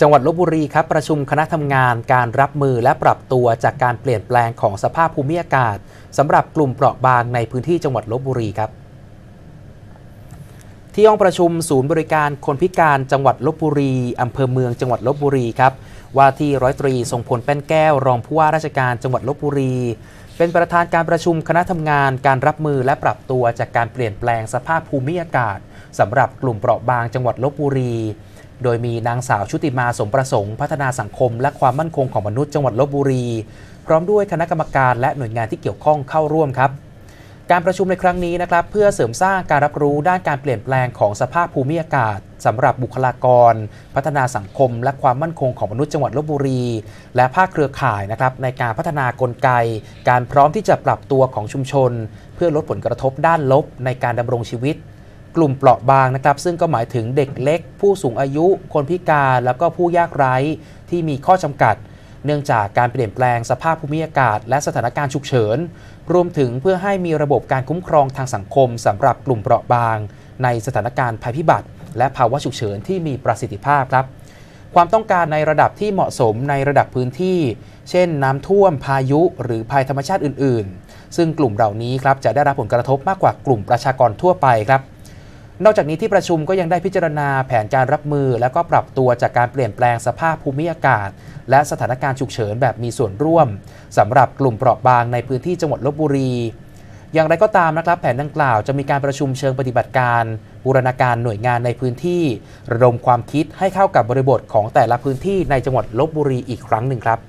จังหวัดลบบุรีครับประชุมคณะทำงานการรับมือและปรับตัวจากการเปลี่ยนแปลงของสภาพภูมิอากาศสำหรับกลุ่มเปราะบางในพื้นที่จังหวัดลบบุรีครับที่ห้องประชุมศูนย์บริการคนพิการจังหวัดลบบุรีอำเภอเมืองจังหวัดลบบุรีครับว่าที่ร้อยตรีทรงพลแป้นแก้วรองผู้ว่าราชการจังหวัดลบบุรี เป็นประธานการประชุมคณะทำงานการรับมือและปรับตัวจากการเปลี่ยนแปลงสภาพภูมิอากาศสำหรับกลุ่มเปราะบางจังหวัดลบบุรี โดยมีนางสาวชุติมาสมประสงค์พัฒนาสังคม และความมั่นคงของมนุษย์จังหวัดลบบุรี พร้อมด้วยคณะกรรมการและหน่วยงานที่เกี่ยวข้องเข้าร่วมครับ การประชุมในครั้งนี้นะครับ เพื่อเสริมสร้างการรับรู้ด้านการเปลี่ยนแปลงของสภาพภูมิอากาศสำหรับบุคลากร พัฒนาสังคม และความมั่นคงของมนุษย์จังหวัดลบบุรี และภาคเครือข่ายนะครับในการพัฒนากลไก การพร้อมที่จะปรับตัวของชุมชน เพื่อลดผลกระทบด้านลบในการดำรงชีวิต กลุ่มเปราะบางนะครับ ซึ่งก็หมายถึงเด็กเล็ก ผู้สูงอายุ คนพิการแล้วก็ผู้ยากไร้ที่มีข้อจำกัด เนื่องจากการเปลี่ยนแปลงสภาพภูมิอากาศ และสถานการณ์ฉุกเฉิน รวมถึงเพื่อให้มีระบบการคุ้มครองทางสังคมสำหรับกลุ่มเปราะบาง ในสถานการณ์ภัยพิบัติ และภาวะฉุกเฉินที่มีประสิทธิภาพครับความต้องการในระดับที่เหมาะสมในระดับพื้นที่ เช่น น้ำท่วม พายุ หรือภัยธรรมชาติอื่น ๆ ซึ่งกลุ่มเหล่านี้ครับจะได้รับผลกระทบมากกว่ากลุ่มประชากรทั่วไปครับ นอกจากนี้ที่ประชุมก็ยังได้พิจารณาแผนการรับมือ และก็ปรับตัวจากการเปลี่ยนแปลงสภาพภูมิอากาศ และสถานการณ์ฉุกเฉินแบบมีส่วนร่วมสำหรับกลุ่มเปราะบางในพื้นที่จังหวัดลบบุรี อย่างไรก็ตามนะครับ แผนดังกล่าวจะมีการประชุมเชิงปฏิบัติการ บูรณาการหน่วยงานในพื้นที่ ระดมความคิดให้เข้ากับบริบทของแต่ละพื้นที่ในจังหวัดลบบุรีอีกครั้งหนึ่งครับ